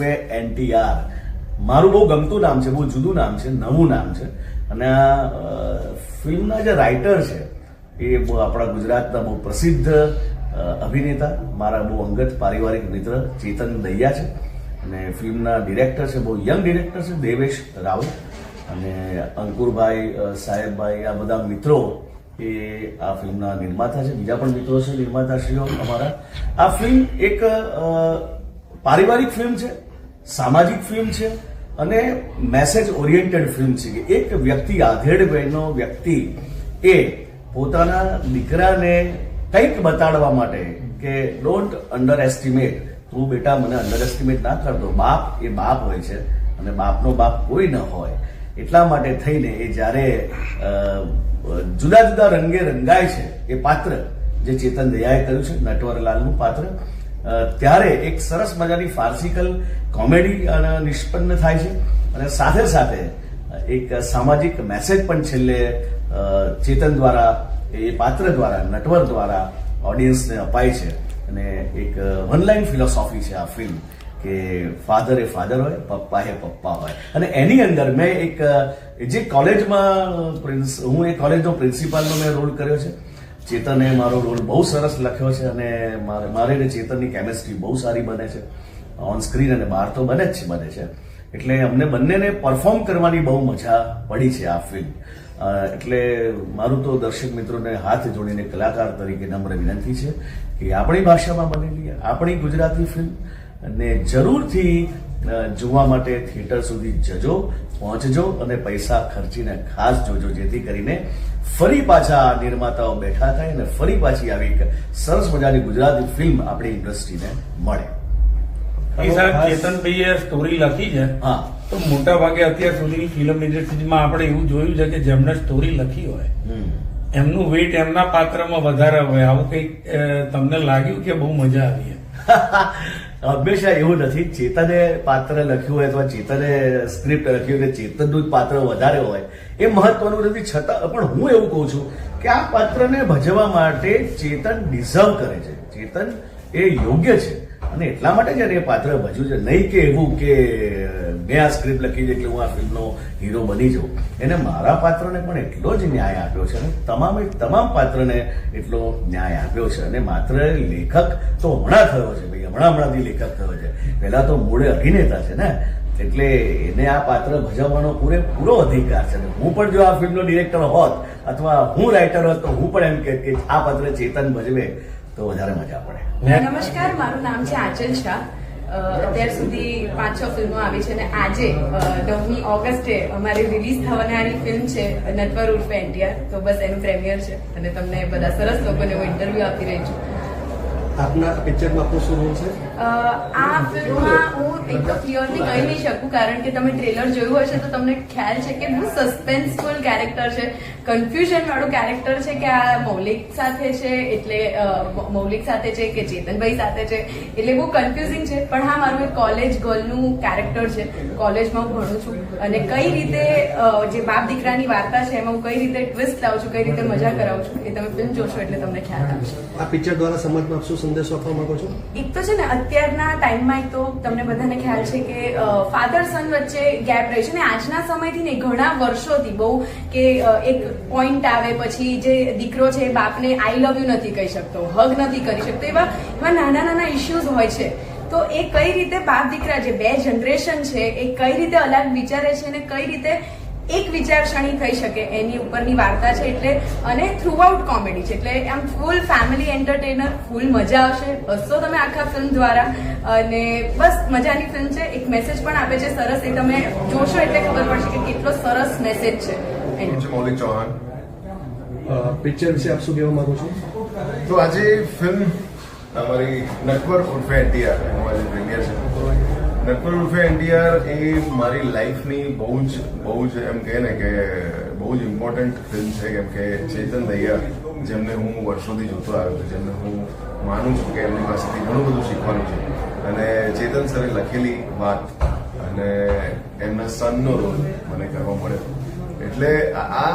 ઉર્ફે એનટીઆર મારું બહુ ગમતું નામ છે, બહુ જુદું નામ છે, નવું નામ છે. અને આ ફિલ્મના જે રાઇટર છે, એ આપણા ગુજરાતના બહુ પ્રસિદ્ધ અભિનેતા, મારા બહુ અંગત પારિવારિક મિત્ર ચેતન દૈયા છે. અને ફિલ્મના ડિરેક્ટર છે, બહુ યંગ ડિરેક્ટર છે, દેવેશ રાવલ. અને અંકુરભાઈ સાહેબભાઈ, આ બધા મિત્રો એ આ ફિલ્મના નિર્માતા છે. બીજા પણ મિત્રો છે, નિર્માતાશ્રીઓ અમારા. આ ફિલ્મ એક પારિવારિક ફિલ્મ છે. સામાજિક ફિલ્મ છે અને મેસેજ ઓરિએન્ટેડ ફિલ્મ છે કે એક વ્યક્તિ, આધેડ વયનો વ્યક્તિ એ પોતાના દીકરાને કંઈક બતાડવા માટે કે ડોન્ટ અંડર એસ્ટિમેટ તું બેટા મને અંડર એસ્ટિમેટ ના કરતો બાપ એ બાપ હોય છે અને બાપનો બાપ કોઈ ન હોય. એટલા માટે થઈને એ જ્યારે જુદા જુદા રંગે રંગાય છે એ પાત્ર, જે ચેતન દયાએ કર્યું છે, નટવરલાલનું પાત્ર ત્યારે એક સરસ મજાની ફાર્સિકલ કોમેડી નિષ્પન્ન થાય છે. અને સાથે સાથે એક સામાજિક મેસેજ પણ છેલ્લે ચેતન દ્વારા, એ પાત્ર દ્વારા, નટવર દ્વારા ઓડિયન્સને અપાય છે. અને એક વનલાઈન ફિલોસોફી છે આ ફિલ્મ કે ફાધર એ ફાધર હોય, પપ્પા એ પપ્પા હોય. અને એની અંદર મેં એક જે કોલેજમાં પ્રિન્સ હું એ કોલેજનો પ્રિન્સિપાલનો મેં રોલ કર્યો છે. ચેતને મારો રોલ બહુ સરસ લખ્યો છે અને મારે મારે ને ચેતનની કેમેસ્ટ્રી બહુ સારી બને છે. ઓન સ્ક્રીન અને બહાર તો બને જ છે, બને છે. એટલે અમને બંનેને પરફોર્મ કરવાની બહુ મજા પડી છે આ ફિલ્મ એટલે મારું તો દર્શક મિત્રોને હાથ જોડીને કલાકાર તરીકે નમ્ર વિનંતી છે કે આપણી ભાષામાં બનેલી આપણી ગુજરાતી ફિલ્મ અને જરૂરથી જોવા માટે થિયેટર સુધી જજો પહોંચજો અને પૈસા ખર્ચીને ખાસ જોજો જેથી કરીને ફરી પાછા નિર્માતાઓ બેઠા થાય અને ફરી પાછી આવી સરસ મજાની ગુજરાતી ફિલ્મ આપણી ઇન્ડસ્ટ્રીને મળે. એ સાહેબ ચેતનભાઈએ સ્ટોરી લખી છે. હા. તો મોટા ભાગે અત્યાર સુધીની ફિલ્મ ઇન્ડસ્ટ્રીમાં આપણે એવું જોયું છે કે જેમને સ્ટોરી લખી હોય એમનું વેટ એમના પાત્રમાં વધારે હોય. આવું કંઈક તમને લાગ્યું કે બહુ મજા આવી હંમેશા એવું નથી. ચેતને પાત્ર લખ્યું હોય અથવા ચેતને સ્ક્રિપ્ટ લખ્યું હોય ચેતનનું જ પાત્ર વધારે હોય, એ મહત્વનું નથી. છતાં પણ હું એવું કહું છું કે આ પાત્રને ભજવવા માટે ચેતન ડિઝર્વ કરે છે. ચેતન એ યોગ્ય છે. અને એટલા માટે જ એને એ પાત્ર ભજ્યું છે, નહીં કે એવું કે મેં આ સ્ક્રિપ્ટ લખી છે એટલે હું આ ફિલ્મનો હીરો બની જાઉં. એને મારા પાત્રને પણ એટલો જ ન્યાય આપ્યો છે અને તમામે તમામ પાત્રને એટલો ન્યાય આપ્યો છે અને માત્ર લેખક તો હમણાં થયો છે, ભાઈ, હમણાં હમણાંથી લેખક થયો છે. પહેલાં તો મૂળે અભિનેતા છે ને, એટલે એને આ પાત્ર ભજવવાનો પૂરેપૂરો અધિકાર છે. હું પણ જો આ ફિલ્મનો ડિરેક્ટર હોત, અથવા હું રાઇટર હોત, તો હું પણ એમ કે આ પાત્ર ચેતન ભજવે. તો વધારે મજા પડે. નમસ્કાર મારું નામ છે આંચલ શાહ. અ, અત્યાર સુધી પાંચ છ ફિલ્મો આવી છે અને આજે નવમી ઓગસ્ટે અમારી રિલીઝ થવાનારી ફિલ્મ છે નટવર ઉર્ફે એનટીઆર તો બસ એનું પ્રેમિયર છે અને તમને બધા સરસ લોકોને હું ઇન્ટરવ્યુ આપી રહી છું. આપના પિક્ચરમાં આપનો શું રોલ છે? આ ફિલ્મમાં હું એક તો ક્લિયરલી કહી નહીં શકું કારણ કે તમે ટ્રેલર જોયું હશે તો તમને ખ્યાલ છે કે બહુ સસ્પેન્સફુલ કેરેક્ટર છે. કન્ફ્યુઝન વાળું કેરેક્ટર છે કે આ મૌલિક સાથે છે એટલે મૌલિક સાથે છે કે ચેતનભાઈ સાથે છે એટલે બહુ કન્ફ્યુઝિંગ છે. પણ હા મારું એક કોલેજ ગર્લનું કેરેક્ટર છે. કોલેજમાં હું ભણું છું. અને કઈ રીતે જે બાપ દીકરાની વાર્તા છે એમાં હું કઈ રીતે ટ્વિસ્ટ લાવું છું કઈ રીતે મજા કરાવું છું એ તમે ફિલ્મ જોશો એટલે તમને ખ્યાલ આવશે. આ પિક્ચર દ્વારા સમાજમાં આપ શું સંદેશો આપવા માંગો છો? એક તો છે ને, અત્યારના ટાઈમમાં એક તો તમને બધાને ખ્યાલ છે કે ફાધર સન વચ્ચે ગેપ રહે છે ને, આજના સમયથી ને ઘણા વર્ષોથી બહુ કે એક પોઈન્ટ આવે પછી જે દીકરો છે, બાપને આઈ લવ યુ નથી કહી શકતો હગ નથી કરી શકતો, એવા એવા નાના નાના ઇશ્યુઝ હોય છે. તો એ કઈ રીતે બાપ દીકરા જે બે જનરેશન છે, એ કઈ રીતે અલગ વિચારે છે અને કઈ રીતે એક વિચારસરણી થઈ શકે એની ઉપરની વાર્તા છે એટલે અને થ્રુઆઉટ કોમેડી છે. એટલે આમ ફૂલ ફેમિલી એન્ટરટેનર ફૂલ મજા આવશે. હસશો તમે આખા ફિલ્મ દ્વારા. અને બસ મજાની ફિલ્મ છે. એક મેસેજ પણ આપે છે સરસ. એ તમે જોશો એટલે ખબર પડશે કે કેટલો સરસ મેસેજ છે. પિક્ચર વિશે આપ શું કહેવા માંગો છો? તો આજે ફિલ્મ અમારી નટવર ઉર્ફે એનટીઆર અમારી પ્રીમિયર છે. નટવર ઉર્ફે એનડીઆર, એ મારી લાઈફની બહુ જ બહુ જ એમ કહે ને કે બહુ જ ઇમ્પોર્ટન્ટ ફિલ્મ છે, કેમ કે ચેતન દૈયા, જેમને હું વર્ષોથી જોતો આવ્યો છું, જેમને હું માનું છું કે એમની પાસેથી ઘણું બધું શીખવાનું છે. અને ચેતન સરે લખેલી વાત અને એમના સનનો રોલ મને કરવા મળ્યો એટલે આ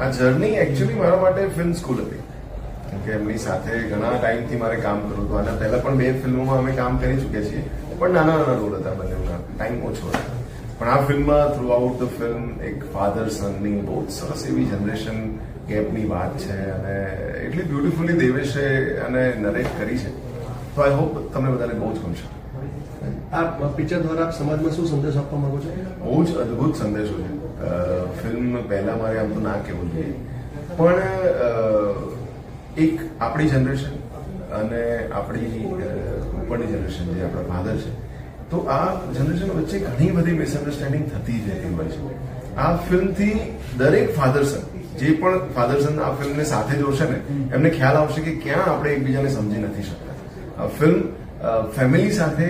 આ જર્ની એકચ્યુઅલી મારા માટે ફિલ્મ સ્કૂલ હતી. કે એમની સાથે ઘણા ટાઈમથી મારે કામ કરવું હતું. આના પહેલા પણ બે ફિલ્મોમાં અમે કામ કરી ચૂક્યા છીએ. પણ નાના નાના રોલ હતા બંનેના ટાઈમ ઓછો હતો. પણ આ ફિલ્મમાં થ્રુ આઉટ ધ ફિલ્મ એક ફાધર સનની બહુ સરસ એવી જનરેશન ગેપની વાત છે અને એટલી બ્યુટિફુલી દેવેશે અને નરેટ કરી છે. તો આઈ હોપ તમને બધાને બહુ જ ગમશે. આ પિક્ચર દ્વારા આપ સમાજમાં શું સંદેશ આપવા માંગો છો? બહુ જ અદ્ભુત સંદેશો છે. ફિલ્મ પહેલા મારે આમ તો ના કહેવું જોઈએ. પણ એક આપણી જનરેશન અને આપણી ઉપરની જનરેશન જે આપણા ફાધર છે. તો આ જનરેશન વચ્ચે ઘણી બધી મિસઅન્ડરસ્ટેન્ડિંગ થતી જતી હોય છે. આ ફિલ્મથી દરેક ફાધર સન જે પણ ફાધર સન આ ફિલ્મને સાથે જોશે ને એમને ખ્યાલ આવશે કે ક્યાં આપણે એકબીજાને સમજી નથી શકતા. આ ફિલ્મ ફેમિલી સાથે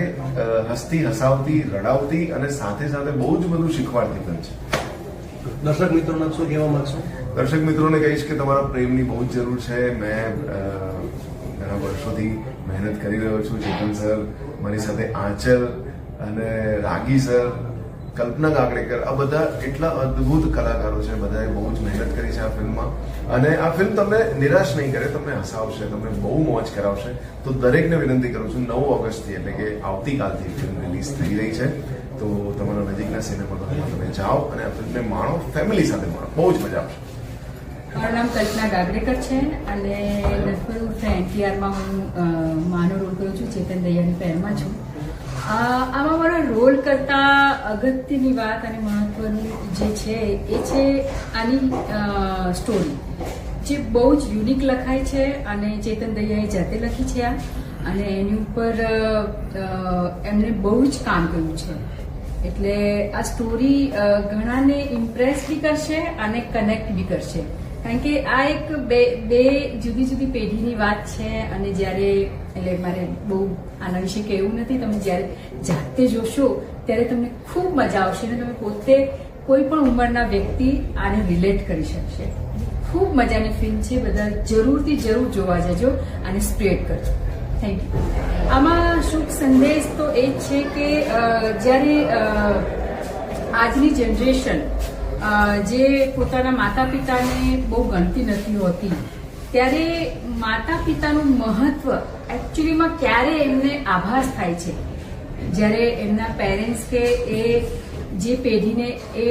હસતી હસાવતી રડાવતી અને સાથે સાથે બહુ જ બધું શીખવાડતી પણ છે. દર્શક મિત્રોને શું કહેવા માંગશો? દર્શક મિત્રોને કહીશ કે તમારા પ્રેમની બહુ જ જરૂર છે. મેં ઘણા વર્ષોથી મહેનત કરી રહ્યો છું, ચેતન સર મારી સાથે આંચલ અને રાગી સર, કલ્પના કાકડેકર આ બધા એટલા અદ્ભુત કલાકારો છે, બધાએ બહુ જ મહેનત કરી છે આ ફિલ્મમાં. અને આ ફિલ્મ તમને નિરાશ નહીં કરે, તમને હસાવશે, તમને બહુ મોજ કરાવશે. તો દરેકને વિનંતી કરું છું, નવ ઓગસ્ટથી, એટલે કે આવતીકાલથી ફિલ્મ રિલીઝ થઈ રહી છે. તો તમારા નજીકના સિનેમાઘરમાં તમે જાઓ અને આ ફિલ્મને માણો, ફેમિલી સાથે માણો. બહુ જ મજા આવશે. મારું નામ કલ્પના ગાગરેકર છે અને લખપત હું એનટીઆરમાં હું માનો રોલ કરું છું, ચેતન દૈયાની પહેરમાં છું. આમાં મારો રોલ કરતા અગત્યની વાત અને મહત્વનું જે છે, એ છે આની સ્ટોરી જે બહુ જ યુનિક લખાય છે અને ચેતન દૈયાએ જાતે લખી છે આ. અને એની ઉપર એમને બહુ જ કામ કર્યું છે. એટલે આ સ્ટોરી ઘણાને ઇમ્પ્રેસ બી કરશે અને કનેક્ટ બી કરશે. કારણ કે આ એક બે બે જુદી જુદી પેઢીની વાત છે અને જ્યારે, એટલે મારે બહુ આના વિશે કહેવું નથી, તમે જ્યારે જાતે જોશો, ત્યારે તમને ખૂબ મજા આવશે અને તમે પોતે કોઈ પણ ઉંમરના વ્યક્તિ આને રિલેટ કરી શકશે. ખૂબ મજાની ફિલ્મ છે, બધા જરૂરથી જરૂર જોવા જજો અને સ્પ્રેડ કરજો. થેન્ક યુ આમાં શુભ સંદેશ તો એ જ છે કે જ્યારે આજની જનરેશન જે પોતાના માતા પિતાને બહુ ગણતી નથી હોતી, ત્યારે માતા પિતાનું મહત્વ એકચ્યુઅલીમાં ક્યારે એમને આભાસ થાય છે? જ્યારે એમના પેરેન્ટ્સ કે એ જે પેઢીને એ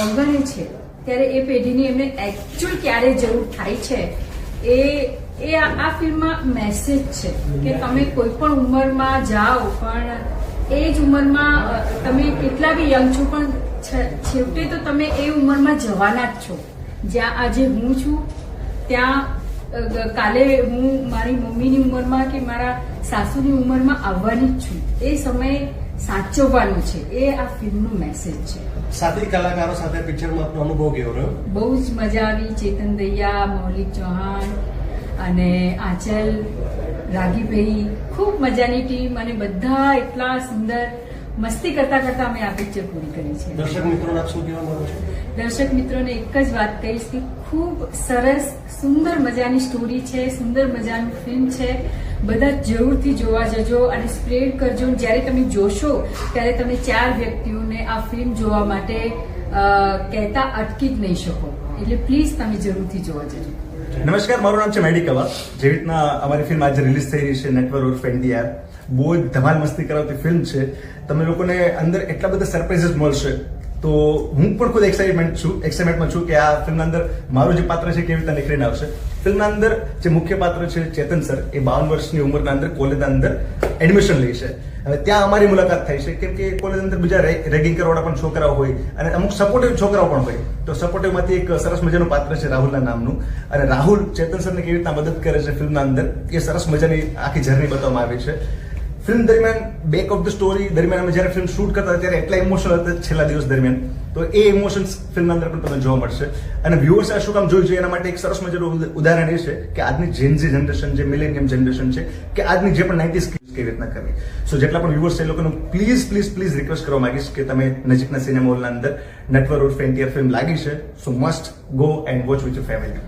અવગણે છે, ત્યારે એ પેઢીની એમને એકચ્યુઅલ ક્યારે જરૂર થાય છે? એ એ આ ફિલ્મમાં મેસેજ છે કે તમે કોઈ પણ ઉંમરમાં જાઓ, પણ એ જ ઉંમરમાં તમે કેટલા બી યંગ છો, પણ છેવટે તો તમે એ ઉંમરમાં જવાના જ છો. જ્યાં આજે હું છું ત્યાં કાલે હું મારી મમ્મીની ઉંમરમાં કે મારા સાસુની ઉંમરમાં આવવાની જ છું. એ સમય સાચવવાનો છે. એ આ ફિલ્મનો મેસેજ છે. સાથી કલાકારો સાથે પિક્ચરમાં આપનો અનુભવ કેવો રહ્યો? બહુ જ મજા આવી. ચેતન દૈયા મૌલિક ચૌહાણ અને આંચલ રાગીભાઈ. ખૂબ મજાની ટીમ અને બધા એટલા સુંદર મસ્તી કરતા કરતા અમે આ પિક્ચર પૂરી કરી છે. દર્શક મિત્રોને આપ શું કહેવા માંગો છો? દર્શક મિત્રોને એક જ વાત કહીશ કે ખૂબ સરસ સુંદર મજાની સ્ટોરી છે સુંદર મજાનું ફિલ્મ છે. બધા જરૂરથી જોવા જજો અને સ્પ્રેડ કરજો. જ્યારે તમે જોશો ત્યારે તમે ચાર વ્યક્તિઓને આ ફિલ્મ જોવા માટે કહેતા અટકી જ નહીં શકો. એટલે પ્લીઝ તમે જરૂરથી જોવા જજો. નમસ્કાર મારું નામ છે મેડિકવા જેવી રીતના અમારી ફિલ્મ આજે રિલીઝ થઈ રહી છે નેટવર્ક ફ્રેન્ડ એનડીઆર બહુ જ ધમાલ મસ્તી કરાવતી ફિલ્મ છે. તમે લોકોને અંદર એટલા બધા સરપ્રાઇઝીસ મળશે. તો હું પણ ખુદ એક્સાઇટમેન્ટ છું એક્સાઇટમેન્ટમાં છું કે આ ફિલ્મના અંદર મારું જે પાત્ર છે કેવી રીતે નીકળીને આવશે. ફિલ્મના અંદર જે મુખ્ય પાત્ર છે ચેતન સર, એ બાવન વર્ષની ઉંમરના અંદર કોલેજના અંદર એડમિશન લે છે. હવે ત્યાં અમારી મુલાકાત થાય છે. કેમ કે કોલેજ અંદર બીજા રેગિંગ કરવાના પણ છોકરાઓ હોય અને અમુક સપોર્ટિવ છોકરાઓ પણ હોય. તો સપોર્ટિવમાંથી એક સરસ મજાનું પાત્ર છે રાહુલના નામનું. અને રાહુલ ચેતન સરને કેવી રીતના મદદ કરે છે ફિલ્મના અંદર, એ સરસ મજાની આખી જર્ની બતાવવામાં આવી છે. ફિલ્મ દરમિયાન બેક ઓફ ધ સ્ટોરી દરમિયાન અમે જ્યારે ફિલ્મ શૂટ કરતા ત્યારે એટલા ઇમોશનલ હતા છેલ્લા દિવસ દરમિયાન. તો એ ઇમોશન્સ ફિલ્મના અંદર પણ તમને જોવા મળશે. અને વ્યુઅર્સ આ શું કામ જોઈ જોઈએ એના માટે એક સરસ મજાનું ઉદાહરણ એ છે કે આજની જેનઝી જનરેશન જે મિલેનિયમ જનરેશન છે કે આજની જે પણ નાઇન્ટીઝ કેવી રીતના કરવી સો જેટલા પણ વ્યુઅર્સ છે એ લોકોનું પ્લીઝ પ્લીઝ પ્લીઝ રિક્વેસ્ટ કરવા માંગીશ કે તમે નજીકના સિનેમા હોલના અંદર નેટવર્ક રોડ ફેન્ટિયર ફિલ્મ લાગી છે. So must go and watch with your family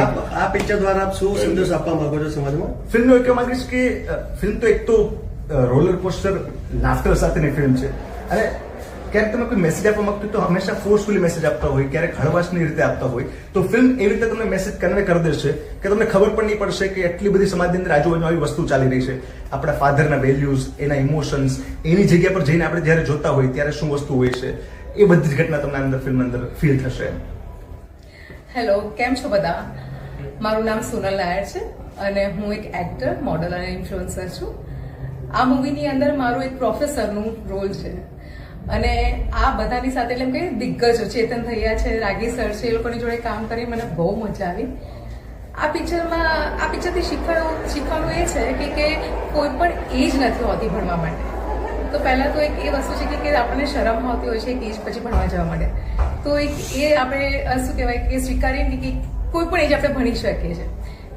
આ પિક્ચર દ્વારા આપ શું સંદેશ આપવા માંગો છો સમાજમાં? ફિલ્મનો એક કહેવા માંગીશ કે ફિલ્મ તો એક તો રોલર કોસ્ટર લાફ્ટર સાથેની ફિલ્મ છે. અને ક્યારેક તમે કોઈ મેસેજ આપવા માંગતો તો હંમેશા ફોર્સફુલી મેસેજ આપતા હોય, ક્યારેક હળવાશની રીતે આપતા હોય. તો ફિલ્મ એવી રીતે તમને મેસેજ કન્વે કરી દેશે કે તમને ખબર પણ નહીં પડશે કે એટલી બધી સમાજની અંદર આજુબાજુ આવી વસ્તુ ચાલી રહી છે. આપણા ફાધરના વેલ્યુઝ એના ઇમોશન્સ એની જગ્યા પર જઈને આપણે જ્યારે જોતા હોય ત્યારે શું વસ્તુ હોય છે, એ બધી જ ઘટના તમને અંદર ફિલ્મ અંદર ફીલ થશે. હેલો કેમ છો બધા? મારું નામ સોનલ નાયર છે અને હું એક એક્ટર મોડલ અને ઇન્ફ્લુઅન્સર છું. આ મૂવીની અંદર મારું એક પ્રોફેસરનું રોલ છે. અને આ બધાની સાથે એટલે કે દિગ્ગજો ચેતન થયા છે, રાગી સર છે, એ લોકોની જોડે કામ કરી મને બહુ મજા આવી. આ પિક્ચરમાં, આ પિક્ચરથી શીખવાનું શીખવાનું એ છે કે કે કોઈ પણ એજ નથી હોતી ભણવા માટે. તો પહેલાં તો એક એ વસ્તુ છે કે- આપણને શરમ હોતી હોય છે એક એજ પછી ભણવા જવા માટે. તો એક એ આપણે શું કહેવાય, કે સ્વીકારીએ કે કોઈ પણ એજ આપણે ભણી શકીએ છીએ.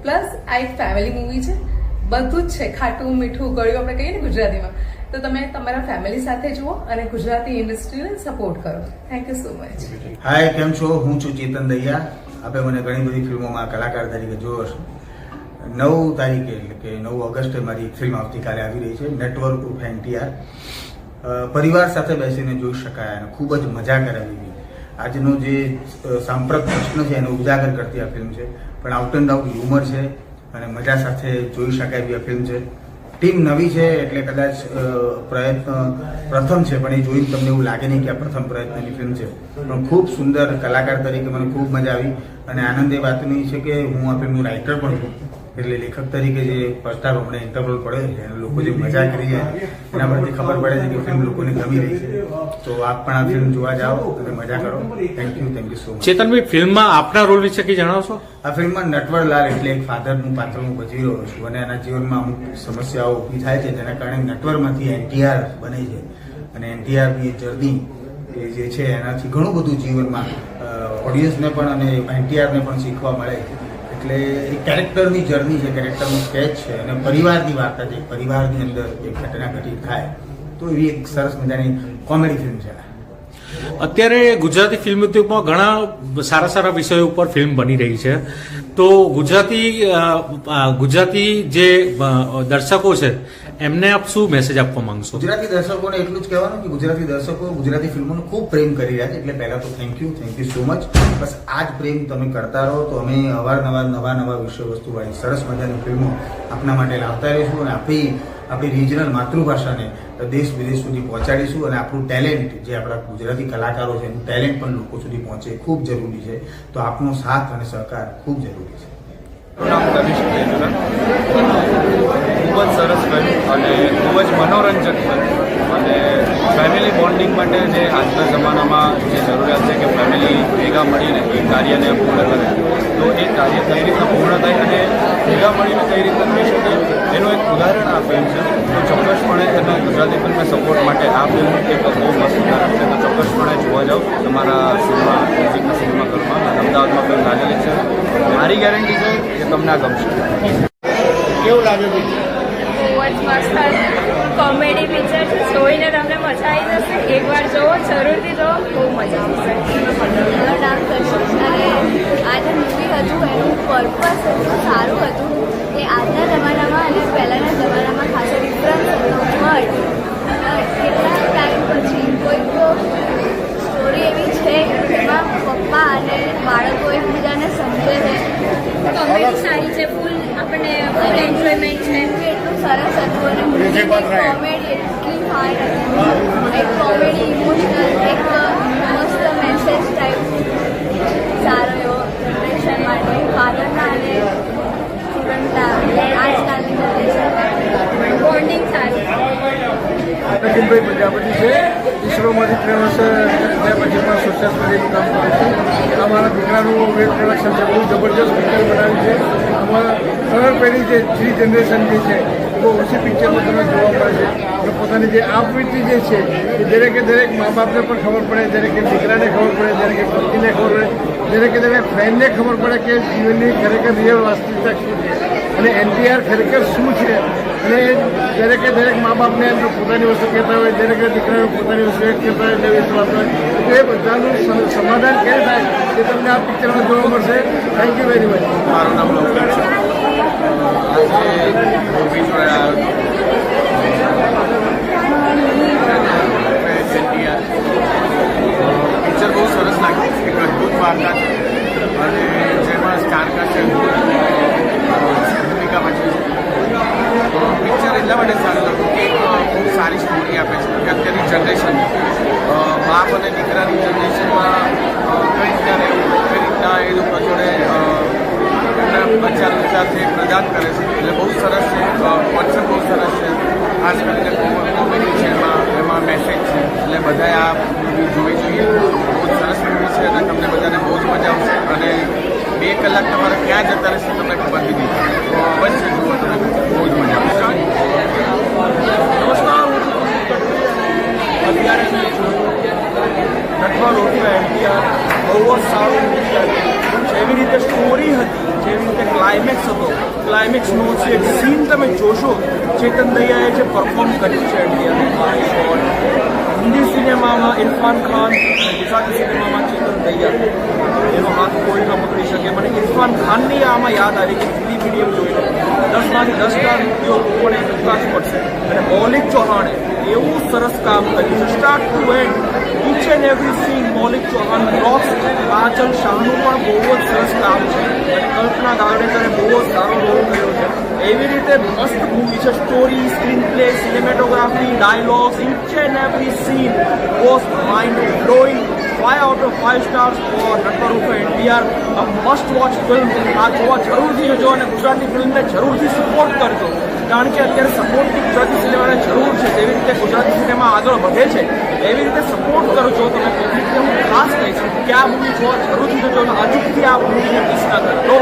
પ્લસ આ એક ફેમિલી મૂવી છે. બધું જ છે, ખાટું, મીઠું, ગળ્યું, આપણે કહીએ ને ગુજરાતીમાં. તો તમે તમારા ફેમિલી સાથે જુઓ અને ગુજરાતી ઇન્ડસ્ટ્રીને સપોર્ટ કરો. Thank you so much hi કેમ છો? હું છું ચેતન દહિયા. આપે મને ઘણી બધી ફિલ્મોમાં કલાકાર તરીકે જોયો છે. નવ તારીખે, એટલે કે નવ ઓગસ્ટે મારી ફિલ્મ આવતીકાલે આવી રહી છે નેટવર્ક ઓફ એનટીઆર પરિવાર સાથે બેસીને જોઈ શકાય અને ખૂબ જ મજા કરાવી આજનો જે સાંપ્રત પ્રશ્ન છે, એને ઉજાગર કરતી આ ફિલ્મ છે. પણ આઉટ એન્ડ આઉટ હ્યુમર છે. અને મજા સાથે જોઈ શકાય એવી ફિલ્મ છે. ટીમ નવી છે એટલે કદાચ પ્રયત્ન, પ્રથમ છે, પણ એ જોઈને તમને એવું લાગે નહીં કે આ પ્રથમ પ્રયત્નની ફિલ્મ છે. પણ ખૂબ સુંદર કલાકાર તરીકે મને ખૂબ મજા આવી. અને આનંદ એ વાતની છે કે હું આ ફિલ્મનું રાઇટર પણ છું. એટલે લેખક તરીકે જે પડતા હમણાં ઇન્ટરવલ પડે અને લોકો જે મજા કરી છે એના પરથી ખબર પડે છે કે ફિલ્મ લોકોને ગમી રહી છે. તો આપ પણ આ ફિલ્મ જોવા જાઓ અને મજા કરો. Thank you thank you so much Chetanbhai ફિલ્મમાં આપના રોલ વિશે કંઈ જણાવશો? આ ફિલ્મમાં નટવરલાલ એટલે એક ફાધરનું પાત્ર હું ભજવી રહ્યો છું અને એના જીવનમાં અમુક સમસ્યાઓ ઊભી થાય છે જેના કારણે નટવરમાંથી એનટીઆર બને છે. અને એનટીઆરની જર્ની એ જે છે એનાથી ઘણું બધું જીવનમાં ઓડિયન્સને પણ અને એનટીઆરને પણ શીખવા મળે એટલે એ કેરેક્ટરની જર્ની છે કેરેક્ટરનું સ્કેચ છે અને પરિવારની વાર્તા છે પરિવારની અંદર જે ઘટના ઘટી થાય તો એવી એક સરસ મજાની કોમેડી ફિલ્મ છે. અત્યારે ગુજરાતી ફિલ્મ ઉદ્યોગમાં ઘણા સારા સારા વિષયો ઉપર ફિલ્મ બની રહી છે. તો ગુજરાતી ગુજરાતી જે દર્શકો છે એમને આપ શું મેસેજ આપવા માંગશો? ગુજરાતી દર્શકોને એટલું જ કહેવાનું કે ગુજરાતી દર્શકો ગુજરાતી ફિલ્મોને ખૂબ પ્રેમ કરી રહ્યા છે. એટલે પહેલા તો thank you thank you so much બસ આ જ પ્રેમ તમે કરતા રહો તો અમે અવારનવાર નવા નવા વિષય વસ્તુ વાળી સરસ મજાની ફિલ્મો આપના માટે લાવતા રહીશું અને આપણી આપણી રિજનલ માતૃભાષાને દેશ વિદેશ સુધી પહોંચાડીશું અને આપણું ટેલેન્ટ જે આપણા ગુજરાતી કલાકારો છે એનું ટેલેન્ટ પણ લોકો સુધી પહોંચે ખૂબ જરૂરી છે. તો આપનો સાથ અને સહકાર ખૂબ જરૂરી છે. નામ તનિષ તેજુરા ખૂબ જ સરસ ફિલ્મ અને ખૂબ જ મનોરંજક ફિલ્મ અને ફેમિલી બોન્ડિંગ માટે જે આજના જમાનામાં જે જરૂરિયાત છે કે ફેમિલી ભેગા મળીને એ કાર્યને પૂર્ણ કરે. તો એ કાર્ય કઈ રીતે પૂર્ણ થાય અને ભેગા મળીને કઈ રીતે થઈ શકે એનું એક ઉદાહરણ આ ફિલ્મ છે. તો ચોક્કસપણે એને ગુજરાતી ફિલ્મને સપોર્ટ માટે આ ફિલ્મ એક બહુ મસ્ત ઉદાહરણ છે. તો ચોક્કસપણે જોવા જાઓ તમારા સિનેમા નજીકના સિનેમાઘરમાં અમદાવાદમાં ફિલ્મ લાગેલી છે. મારી ગેરંટી છે કે તમને આ ગમશે. બહુ જ મસ્ત કોમેડી પિક્ચર છે. જોઈને તમને મજા આવી જશે. એકવાર જોવો જરૂરથી જુઓ. બહુ મજા આવશે. નામ કશિશ અને આ જે મૂવી હતું એનું પર્પસ એટલું સારું હતું કે આજના જમાનામાં અને પહેલાંના જમાનામાં ખાસો ડિફરન્સ હતો બટ કેટલા ટાઈમ પછી કોઈક સ્ટોરી એવી છે જેમાં પપ્પા અને બાળકો એકબીજાને સમજે છે. કોમેડી સારી છે ફૂલ આપણને ફૂલ એન્જોયમેન્ટ છે. એટલું સરસ હતું અને કોમેડી એટલી ફાઇન એક કોમેડી ઇમોશનલ એક મસ્ત મેસેજ ટાઈપ સારો એવો જનરેશન માટે ફાધરના અને સ્ટુડન્ટના આજકાલની જનરેશન માટે બોન્ડિંગ સારી નકીનભાઈ પ્રજાપતિ છે ઈસરોમાંથી ત્રણ વર્ષ થયા પછી પણ સોશિયલ મીડિયાનું કામ કરું છું અમારા દીકરાનું વેબ પ્રોડક્શન છે બહુ જબરજસ્ત પિક્ચર બનાવ્યું છે અમારા ત્રણ પેઢી જે થ્રી જનરેશન જે છે બહુ ઓછી પિક્ચરમાં તમે જોવા મળે છે. અને પોતાની જે આપવીતી જે છે, એ દરેકે દરેક મા બાપને પણ ખબર પડે, દરેકે દીકરાને ખબર પડે, દરેકે પત્નીને ખબર પડે, દરેકે દરેક ફ્રેન્ડને ખબર પડે કે જીવનની ખરેખર રિયલ વાસ્તવિકતા શું છે. અને એનટીઆર ખરેખર શું છે? અને દરેકે દરેક મા બાપને પોતાની વસ્તુ કહેતા હોય, દરેકે દીકરાને પોતાની વસ્તુ કહેતા હોય એવી વાત હોય. તો એ બધાનું સમાધાન ક્યારે થાય? એ તમને આ પિક્ચરમાં જોવા મળશે. થેન્ક યુ વેરી મચ મારું નામ છે પિક્ચર બહુ સરસ લાગ્યું. એક અદભુત વાર્તા. છે અને જેમાં છે ભૂમિકા ભજવી છે. પિક્ચર એટલા માટે સારું લાગ્યું કે બહુ સારી સ્ટોરી આપે છે, કે અત્યારની જનરેશન બાપ અને દીકરાની જનરેશનમાં અ, કઈ રીતના રહેવું કઈ રીતના એ લોકો જોડે અ, એમના બચાર વિચારથી પ્રદાન કરે છે એટલે બહુ સરસ છે કોન્સેપ્ટ બહુ સરસ છે ખાસ કરીને કોમેડી છે એમાં એમાં મેસેજ છે એટલે બધાએ આ મૂવી જોવી જોઈએ બહુ જ સરસ મૂવી છે અને તમને બધાને બહુ જ મજા આવશે અને બે કલાક તમારે ક્યાં જતા રહેશે તમને ખબર બી નહીં તો અવશ્ય જુઓ તમે બહુ જ મજા આવશે અત્યારે મેં જોયું નટવા રોટલા એનટીઆર બહુ જ સારું movie લાગ્યું. જેવી રીતે સ્ટોરી હતી જેવી રીતે ક્લાઇમેક્સ નો છે સીન તમે જોશો, ચેતન દૈયાએ જે પરફોર્મ કર્યું છે હિન્દી સિનેમામાં ઇરફાન ખાન ગુજરાતી સિનેમામાં ચેતન દૈયા. એનો હાથ કોઈ ન પકડી શકે મને ઇરફાન ખાનની આમાં યાદ આવી કે હિન્દી મીડિયમ જોઈને દસમાંથી દસ તો પણ એ વિકાસ પડશે અને મૌલિક ચૌહાણે એવું સરસ કામ કર્યું. Start to end each and every scene Maulik Chauhan blocks Kajal શાહનું પણ બહુ જ સરસ કામ છે. અને કલ્પના ગાવડેકરે બહુ જ સારો રોલ કર્યો છે. એવી રીતે મસ્ત મૂવી છે. Story screenplay cinematography dialogues each and every scene was mind blowing five out of five stars for Natwar ઉપર એનડીઆર મસ્ટ વોચ ફિલ્મ આ જોવા જરૂરથી જજો અને ગુજરાતી ફિલ્મને જરૂરથી સપોર્ટ કરજો. કારણ કે અત્યારે સપોર્ટની ગુજરાતી સિનેમાને જરૂર છે. જેવી રીતે ગુજરાતી સિનેમા આગળ વધે છે, એવી રીતે સપોર્ટ કરજો તમે પબ્લિકને હું ખાસ કહીશ કે આ મૂવી જોવા જરૂરથી જજો અને અચૂકથી આ મૂવીને મિસ ના કરો.